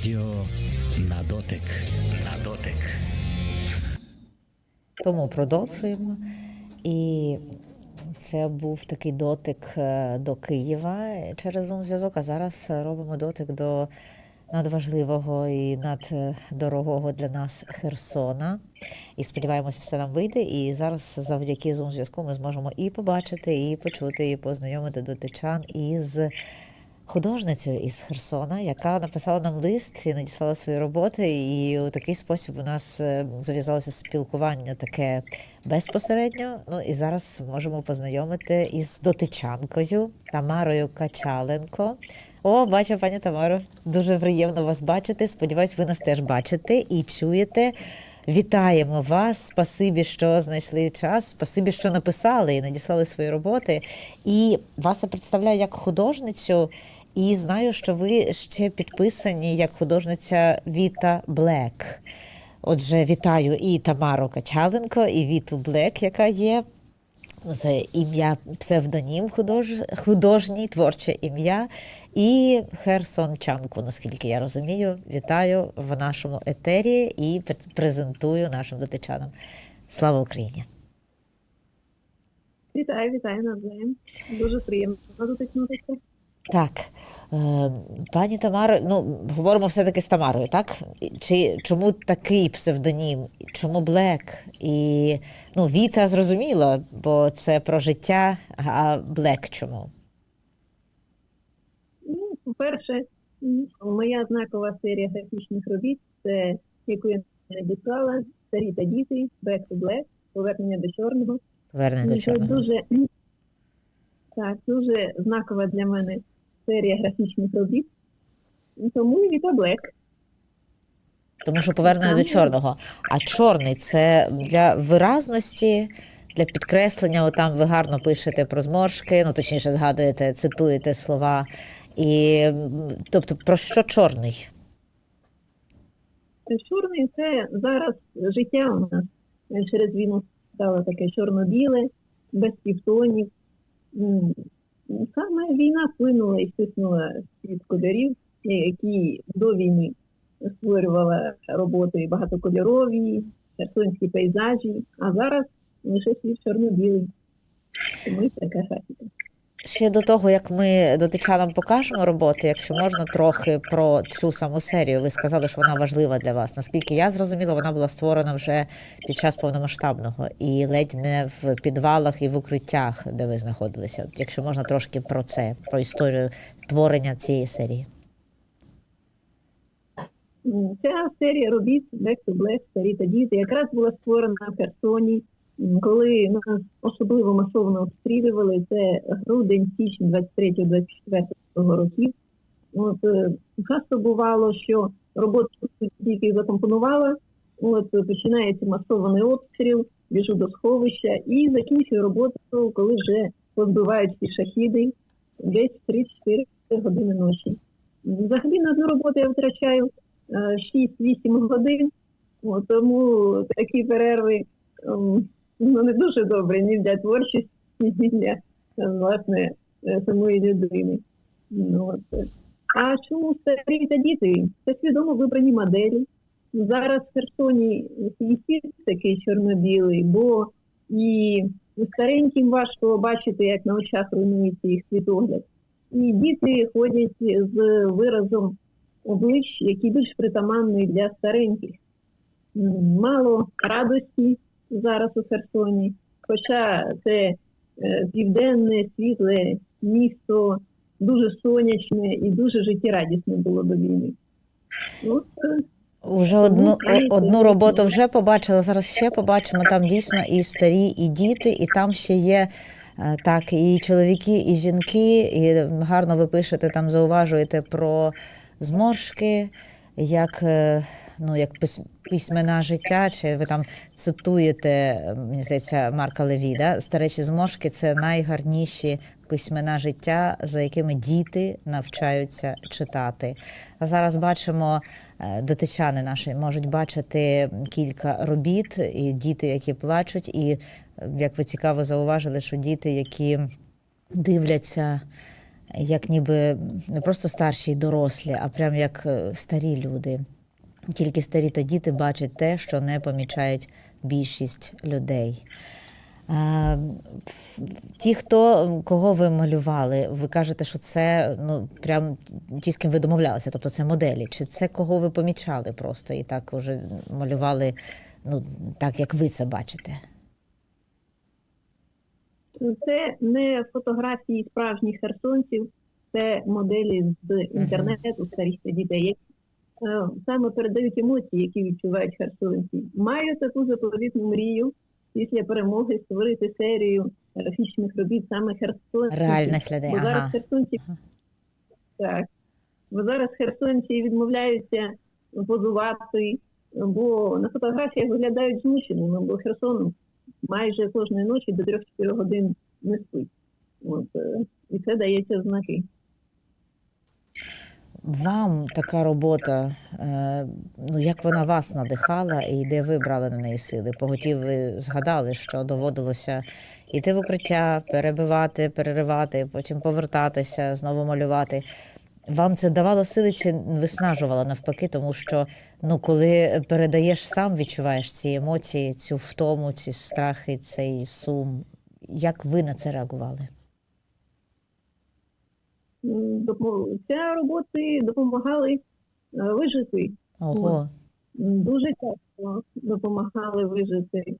Радіо на дотик. На дотик. Тому продовжуємо. І це був такий дотик е, до Києва через Zoom зв'язок. А зараз робимо дотик до надважливого і наддорогого для нас Херсона. І сподіваємось, все нам вийде. І зараз завдяки Zoom зв'язку ми зможемо і побачити, і почути, і познайомити дотичан із художницею із Херсона, яка написала нам лист і надіслала свої роботи. І у такий спосіб у нас е, зав'язалося спілкування таке безпосередньо. Ну і зараз можемо познайомити із дотичанкою Тамарою Качаленко. О, бачу, пані Тамаро, дуже приємно вас бачити. Сподіваюсь, ви нас теж бачите і чуєте. Вітаємо вас. Спасибі, що знайшли час. Спасибі, що написали і надіслали свої роботи. І вас я представляю як художницю. І знаю, що ви ще підписані як художниця Віта Блек. Отже, вітаю і Тамару Качаленко, і Віту Блек, яка є. Це ім'я псевдонім худож... художній, творче ім'я. І Херсончанку, наскільки я розумію, вітаю в нашому етері і пр- презентую нашим дотичанам. Слава Україні! Вітаю, вітаю навзаєм. Дуже приємно дотикнутися. Так, е, пані Тамаро, ну говоримо все-таки з Тамарою, так? Чи чому такий псевдонім? Чому Блек? І ну, Віта зрозуміла, бо це про життя, а Блек чому? Ну, по-перше, моя знакова серія графічних робіт, це яку я надіслала, старі та діти, Back to Black, повернення до чорного. Повернення до Це дуже так, дуже знакова для мене серія графічних робіт. Тому і Віта Блек. Тому що повернення до чорного. А чорний це для виразності, для підкреслення. Отам ви гарно пишете про зморшки, ну точніше згадуєте, цитуєте слова. І тобто, про що чорний? Чорний це зараз життя у нас е, через війну стало таке чорно-біле, без півтонів. Саме війна вплинула і стиснула світ кольорів, е, які до війни створювали роботи багатокольорові, херсонські пейзажі, а зараз лише світ чорно-білий. Тому така графіка. Ще до того, як ми дотичанам покажемо роботи, якщо можна трохи про цю саму серію. Ви сказали, що вона важлива для вас. Наскільки я зрозуміла, вона була створена вже під час повномасштабного і ледь не в підвалах і в укриттях, де ви знаходилися. Якщо можна трошки про це, про історію творення цієї серії. Ця серія робіт Back to Black, старі та діти, якраз була створена в Херсоні, коли нас особливо масовно обстрілювали. Це грудень, січень 23-24 років. От е, часто бувало, що роботу тільки закомпонувала, от е, починається масований обстріл, біжу до сховища і закінчую роботу, коли вже позбивають всі шахіди десь в 3-4 години ночі. Взагалі на одну роботу я витрачаю е, 6-8 годин, тому такі перерви ем, ну, не дуже добрі ні для творчості, ні для е, власне е, самої людини. Ну, от. А чому старі та діти? Це свідомо вибрані моделі. Зараз в Херсоні світ такий чорно-білий, бо і стареньким важко бачити, як на очах руйнується їх світогляд. І діти ходять з виразом облич, який більш притаманний для стареньких. Мало радості зараз у Херсоні, хоча це е, південне, світле місто, дуже сонячне і дуже життєрадісне було до війни. От, е, Уже одну, Ну, одну ну, роботу вже побачила. Зараз ще побачимо. Там дійсно і старі, і діти, і там ще є е, так, і чоловіки, і жінки. І гарно ви пишете там, зауважуєте про зморшки, як, ну, як письмена життя, чи ви там цитуєте, мені здається, Марка Леві, да? старечі зморшки це найгарніші письмена життя, за якими діти навчаються читати. А зараз бачимо, е, дотичани наші можуть бачити кілька робіт, і діти, які плачуть, і як ви цікаво зауважили, що діти, які дивляться як ніби не просто старші й дорослі, а прям як е, старі люди. Тільки старі та діти бачать те, що не помічають більшість людей. Ті, хто кого ви малювали, ви кажете, що це ну прям ті, з ким ви домовлялися, тобто це моделі, чи це кого ви помічали просто і так уже малювали, ну так як ви це бачите? Це не фотографії справжніх херсонців, це моделі з інтернету старих та дітей, які саме передають емоції, які відчувають херсонці. Маю таку заповітну мрію після перемоги створити серію графічних робіт саме херсонців. Реальних людей. Бо зараз херсонці Ага. так. Бо зараз херсонці відмовляються позувати, бо на фотографіях виглядають змученими, бо Херсон майже кожної ночі до 3-4 годин не спить. От, е, і це дається знаки. Вам така робота, е, ну як вона вас надихала і де ви брали на неї сили? Поготів ви згадали, що доводилося йти в укриття, перебивати, переривати, потім повертатися, знову малювати. Вам це давало сили чи виснажувало навпаки, тому що ну, коли передаєш сам, відчуваєш ці емоції, цю втому, ці страхи, цей сум. Як ви на це реагували? Ця роботи допомагали е, вижити. Ого, Дуже часто допомагали вижити.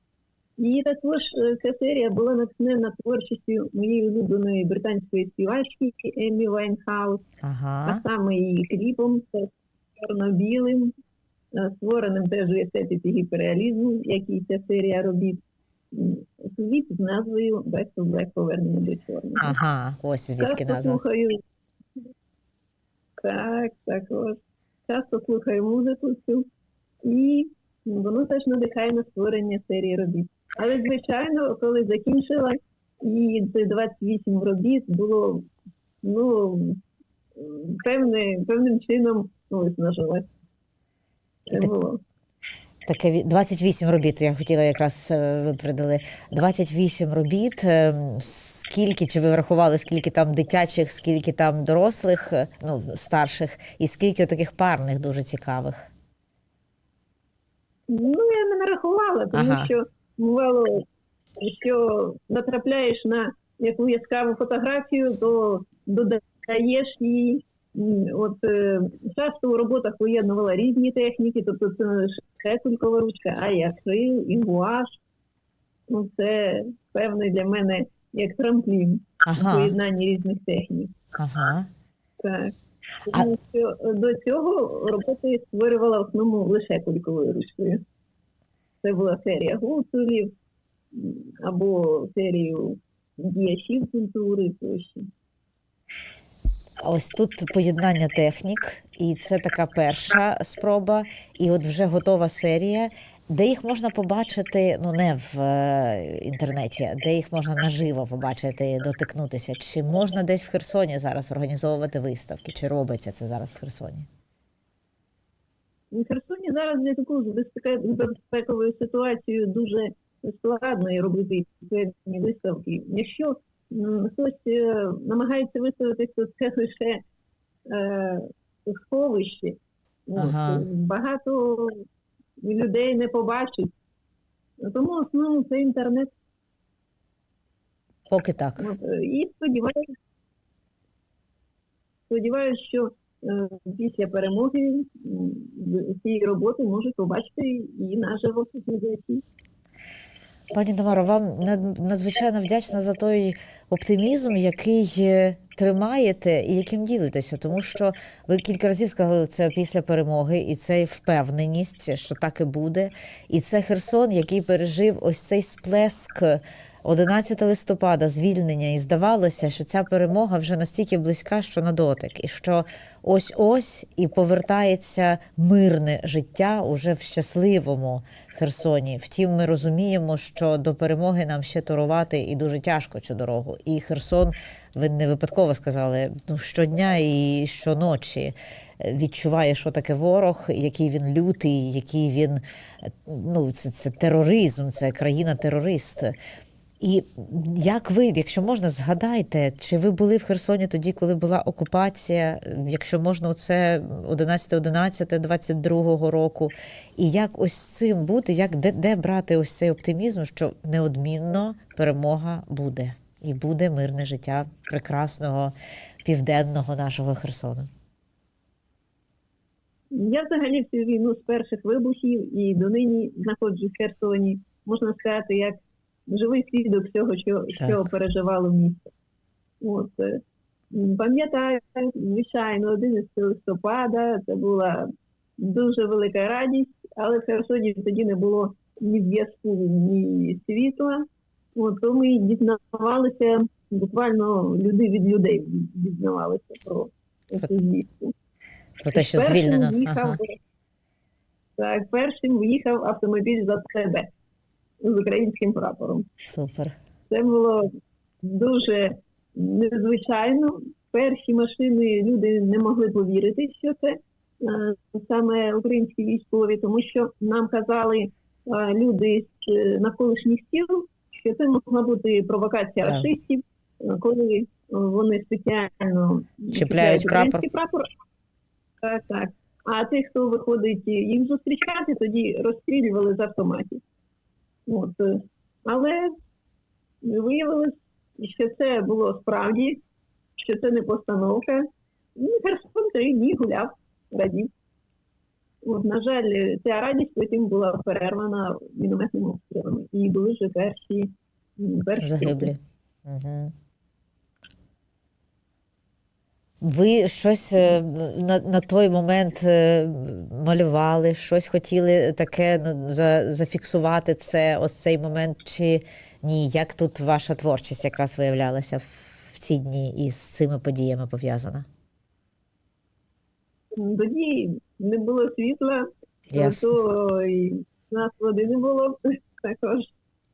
І також е, ця серія була натхнена творчістю моєї улюбленої британської співачки Емі Вайнхаус. а саме її кліпом чорно-білим, е, створеним теж у естетиці гіперреалізму, як і ця серія робіт. Кліп з назвою Back to Black повернення до чорного. Ага, ось звідки назва. слухаю. Так, також. Часто слухаю музику цю, і воно теж надихає на створення серії робіт. Але, звичайно, коли закінчила, і це 28 робіт було ну, певне, певним чином ну, виснажувати. Це було. Таке ві- 28 робіт. Я хотіла якраз е, ви передали 28 робіт. Ем, Скільки чи ви врахували, скільки там дитячих, скільки там дорослих, е, ну старших, і скільки таких парних дуже цікавих? Ну, я не нарахувала, тому Ага. що бувало, що натрапляєш на яку яскраву фотографію, то додаєш її. От е, часто у роботах поєднувала різні техніки, тобто це не кулькова ручка, а й акрил, і гуаш. Ну, це певний для мене як трамплін у Ага, поєднанні різних технік. ага. Так. А- Тому що е, до цього роботи створювала в основному лише кульковою ручкою. Це була серія гуцулів або серію діячів культури тощо. Ось тут поєднання технік, і це така перша спроба. І от вже готова серія. Де їх можна побачити, ну не в е, інтернеті, де їх можна наживо побачити, дотикнутися? Чи можна десь в Херсоні зараз організовувати виставки? Чи робиться це зараз в Херсоні? У Херсоні зараз для таку безпеке- безпековою ситуацією дуже складно робити виставки. Якщо хтось е, намагається виставити, то це лише е, сховище. Ага. Багато людей не побачить. Тому в основному це інтернет. Поки так. Е, І сподіваюся, сподіваюся, що е, після перемоги цієї роботи можуть побачити і наживо глядачі. Пані Тамаро, вам над- надзвичайно вдячна за той оптимізм, який е, тримаєте і яким ділитеся, тому що ви кілька разів сказали це після перемоги, і це впевненість, що так і буде. І це Херсон, який пережив ось цей сплеск 11 листопада, звільнення, і здавалося, що ця перемога вже настільки близька, що на дотик, і що ось ось і повертається мирне життя уже в щасливому Херсоні. Втім, ми розуміємо, що до перемоги нам ще торувати і дуже тяжко цю дорогу. І Херсон, ви не випадково сказали, ну щодня і щоночі е, відчуває, що таке ворог, який він лютий, який він ну це, це тероризм, це країна-терорист. І як ви, якщо можна, згадайте, чи ви були в Херсоні тоді, коли була окупація, якщо можна, це 11-11-22 року, і як ось цим бути, як де, де брати ось цей оптимізм, що неодмінно перемога буде, і буде мирне життя прекрасного південного нашого Херсону? Я взагалі всю війну з перших вибухів і донині знаходжусь в Херсоні. Можна сказати, як живий свідок всього, що, що переживало місто. От, е, пам'ятаю, звичайно, 11 листопада це була дуже велика радість, але в Херсоні тоді не було ні зв'язку, ні світла. От, то ми дізнавалися, буквально люди від людей дізнавалися про звістку. Про те, що Першим звільнено. в'їхав, Ага. так, першим в'їхав автомобіль за себе з українським прапором. Супер. Це було дуже незвичайно. Перші машини люди не могли повірити, що це е, саме українські військові, тому що нам казали е, люди з е, навколишніх сіл, що це могла бути провокація Так. расистів, е, коли вони спеціально Чіпляють український прапор. Так, так. А тих, хто виходить їх зустрічати, тоді розстрілювали з автоматів. От. Але виявилось, що це було справді, що це не постановка. Ну, Херсон три дні гуляв, радів. От, на жаль, ця радість потім була перервана мінометними обстрілами. І були вже перші, перші Загиблі. Угу. Ви щось е, на, на той момент е, малювали, щось хотіли таке ну, за, зафіксувати це, ось цей момент, чи ні? Як тут ваша творчість якраз виявлялася в, ці дні із цими подіями пов'язана? Тоді не було світла, то і нас води не було також.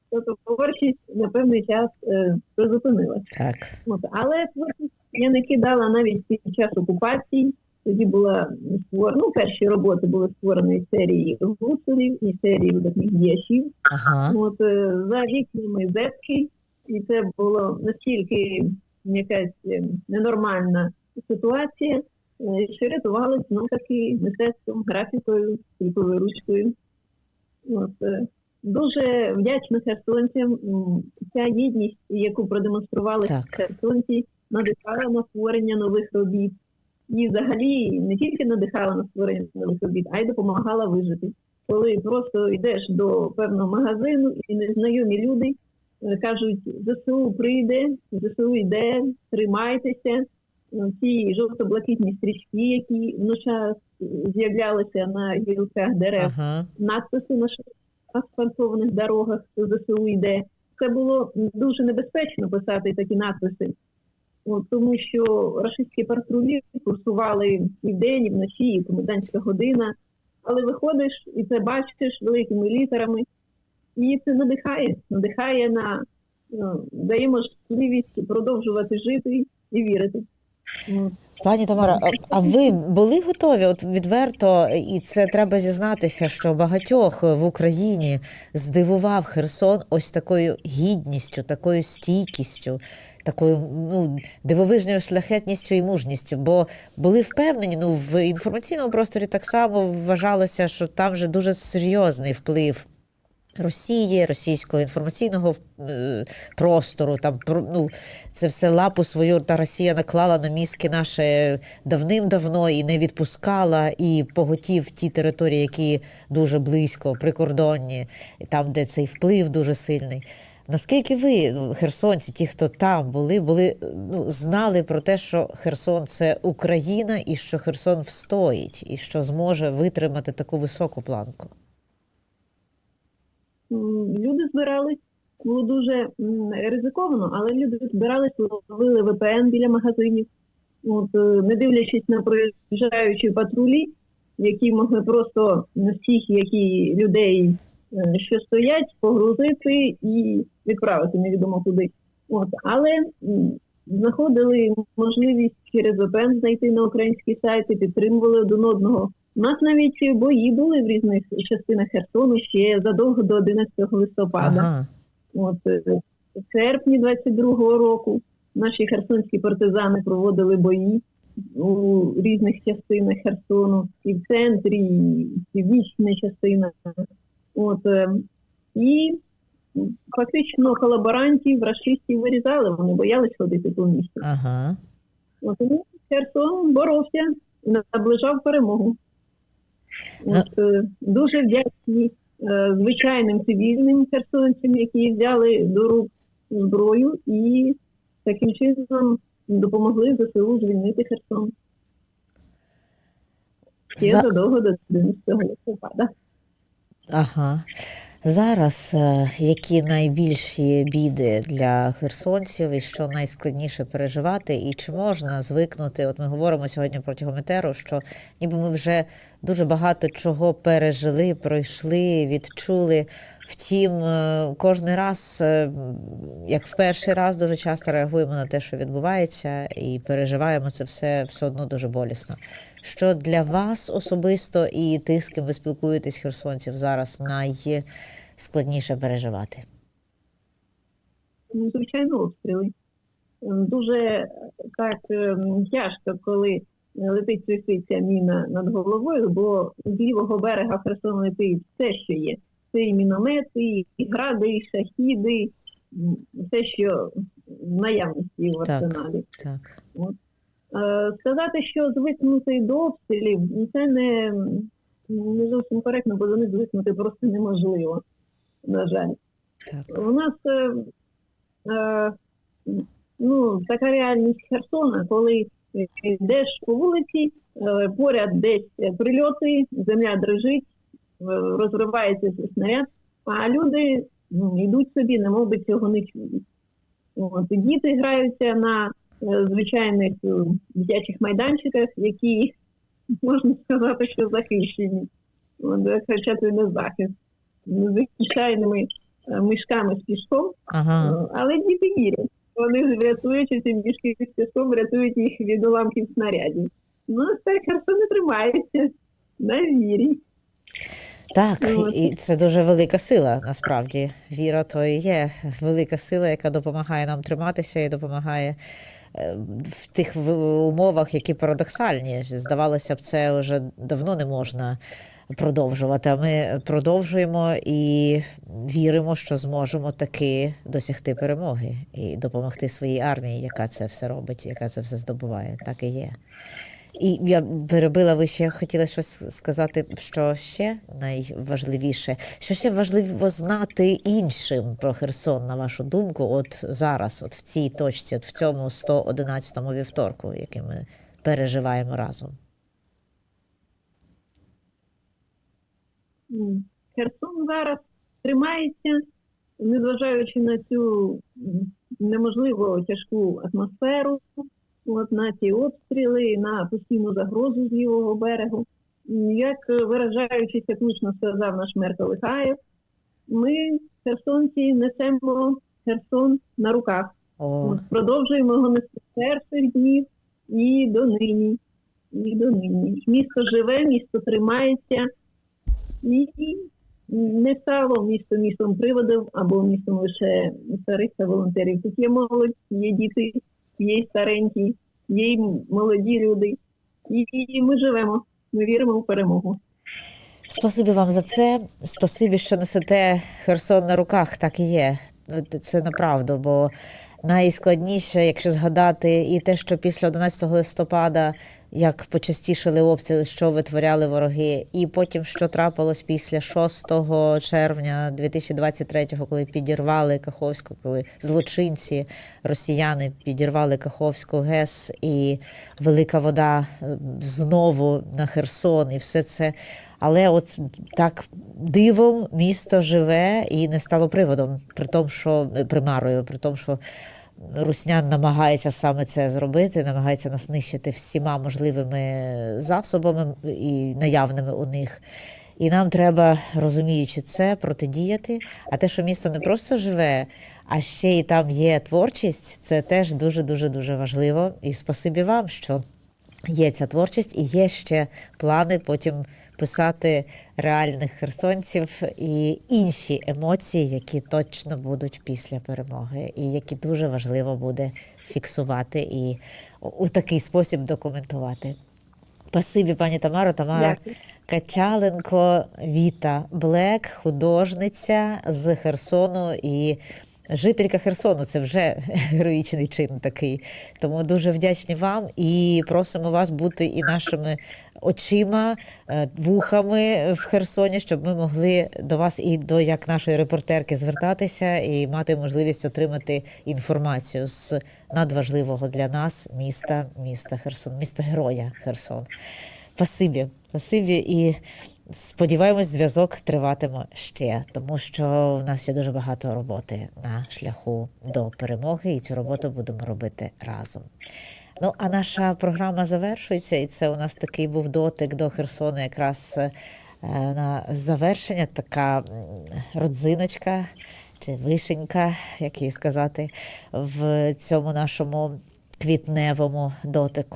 Тобто творчість на певний час е, призупинилася. Так. От, але творчість я не кидала навіть під час окупації. Тоді була створена, ну, перші роботи були створені із серії гуцулів і серії видатних діячів. Ага. От е, за вікнами зетки, і це було настільки якась е, ненормальна ситуація, що рятувалися ну, таки мистецтвом, графікою, кільковою ручкою. От, е, дуже вдячна херсонцям. Ця єдність, яку продемонстрували Так. херсонці, надихала на створення нових робіт. І взагалі не тільки надихала на створення нових робіт, а й допомагала вижити. Коли просто йдеш до певного магазину і незнайомі люди е, кажуть, ЗСУ прийде, ЗСУ йде, тримайтеся. Е, Ці жовто-блакитні стрічки, які вночі з'являлися на гілках дерев, Ага. надписи на асфальтованих дорогах ЗСУ йде. Це було дуже небезпечно писати такі надписи, тому що рашистські патрулі курсували і вдень, і вночі, і комендантська година. Але виходиш і це бачиш великими літерами, і це надихає, надихає на е, дає можливість продовжувати жити і вірити. От. Пані Тамара, а ви були готові? От відверто, і це треба зізнатися, що багатьох в Україні здивував Херсон ось такою гідністю, такою стійкістю, такою ну, дивовижною шляхетністю і мужністю. Бо були впевнені, ну в інформаційному просторі так само вважалося, що там же дуже серйозний вплив. Росії, російського інформаційного е, простору, там про- ну, це все лапу свою та Росія наклала на мізки наше давним-давно і не відпускала, і поготів ті території, які дуже близько, прикордонні, там, де цей вплив дуже сильний. Наскільки ви, ну, херсонці, ті, хто там були, були ну, знали про те, що Херсон це Україна, і що Херсон встоїть, і що зможе витримати таку високу планку? Люди збирались, було дуже ризиковано, але люди збирались, ловили ВПН біля магазинів, от, е, не дивлячись на проїжджаючі патрулі, які могли просто всіх, які людей, е, що стоять, погрузити і відправити невідомо куди. От, але знаходили можливість через VPN знайти на українські сайти, підтримували один одного. У нас навіть бої були в різних частинах Херсону ще задовго до 11 листопада. Ага. От, е, в серпні 22-го року наші херсонські партизани проводили бої у різних частинах Херсону, і в центрі, і в північній частинах. От, е, і фактично колаборантів, расистів вирізали, вони боялись ходити по місту. Ага. От, Херсон боровся і наближав перемогу. От, е, дуже вдячні е, звичайним цивільним херсонцям, які взяли до рук зброю і таким чином допомогли ЗСУ звільнити Херсон. Ще За- задовго до 11 листопада. Ага. Зараз е, які найбільші біди для херсонців і що найскладніше переживати, і чи можна звикнути? От ми говоримо сьогодні протягом етеру, що ніби ми вже дуже багато чого пережили, пройшли, відчули. Втім, е, кожен раз, е, як в перший раз, дуже часто реагуємо на те, що відбувається, і переживаємо це все все одно дуже болісно. Що для вас особисто і тих, з ким ви спілкуєтесь, херсонців, зараз найскладніше переживати? Ну, звичайно, обстріли. Ем, Дуже е, так ем, тяжко, коли летить свиститься міна над головою, бо з лівого берега Херсон летить все, що є. Це і міномети, і гради, і шахіди, все, що в наявності в арсеналі. Так. Е, Сказати, що звикнути до обстрілів, ну, це не, не зовсім коректно, бо до них звикнути просто неможливо, на жаль. Так. У нас е, е, ну, така реальність Херсона, коли йдеш по вулиці, е, поряд десь прильоти, земля дрижить, розривається снаряд, а люди ну, йдуть собі, не би цього не чують. От, діти граються на е, звичайних е, дитячих майданчиках, які можна сказати, що захищені. Е, хоча це не захист. Звичайними е, мішками з піском, Ага. Е, але діти вірять. Вони ж врятуючи ці мішки з піском, рятують їх від уламків снарядів. Ну, так Херсон не тримається на вірі. Так, і це дуже велика сила, насправді. Віра то і є велика сила, яка допомагає нам триматися і допомагає е, в тих умовах, які парадоксальні. Здавалося б, це вже давно не можна продовжувати. А ми продовжуємо і віримо, що зможемо таки досягти перемоги і допомогти своїй армії, яка це все робить, яка це все здобуває. Так і є. І я перебила, ви ще хотіли щось сказати, що ще найважливіше, що ще важливо знати іншим про Херсон, на вашу думку, от зараз, от в цій точці, от в цьому 111-му вівторку, який ми переживаємо разом. Херсон зараз тримається, незважаючи на цю неможливо тяжку атмосферу, от, на ці обстріли, на постійну загрозу з лівого берегу. Як виражаючись, як влучно сказав наш мер Калихаєв, ми, херсонці, несемо Херсон на руках. О, От, продовжуємо його нести перших днів і до нині. І до нині. Місто живе, місто тримається, і не стало місто містом приводів або містом лише старих та волонтерів. Тут є молодь, є діти, є й старенькі, є й молоді люди. І, ми живемо. Ми віримо в перемогу. спасибі вам за це. Спасибі, що несете Херсон на руках, так і є. Це направду, бо найскладніше, якщо згадати і те, що після 11 листопада як почастішили обстріли, що витворяли вороги, і потім що трапилось після 6 червня 2023-го, коли підірвали Каховську, коли злочинці росіяни підірвали Каховську ГЕС і велика вода е, знову на Херсон, і все це. Але от так дивом місто живе і не стало приводом, при тому, що примарою, при тому, що Руснян намагається саме це зробити, намагається нас нищити всіма можливими засобами і наявними у них. І нам треба, розуміючи це, протидіяти. А те, що місто не просто живе, а ще й там є творчість, це теж дуже дуже дуже важливо. І спасибі вам, що є ця творчість, і є ще плани потім писати реальних херсонців і інші емоції, які точно будуть після перемоги, і які дуже важливо буде фіксувати і у такий спосіб документувати. Спасибі, пані Тамаро. Тамара Дякую. Качаленко Віта Блек, художниця з Херсону і жителька Херсону. Це вже героїчний чин такий. Тому дуже вдячні вам і просимо вас бути і нашими очима, е, вухами в Херсоні, щоб ми могли до вас і до як нашої репортерки звертатися і мати можливість отримати інформацію з надважливого для нас міста, міста Херсон, міста героя Херсон. Спасибі, спасибі і сподіваємось, зв'язок триватиме ще, тому що в нас ще дуже багато роботи на шляху до перемоги, і цю роботу будемо робити разом. Ну, а наша програма завершується, і це у нас такий був дотик до Херсона, якраз е, на завершення, така родзиночка чи вишенька, як їй сказати, в цьому нашому квітневому дотику.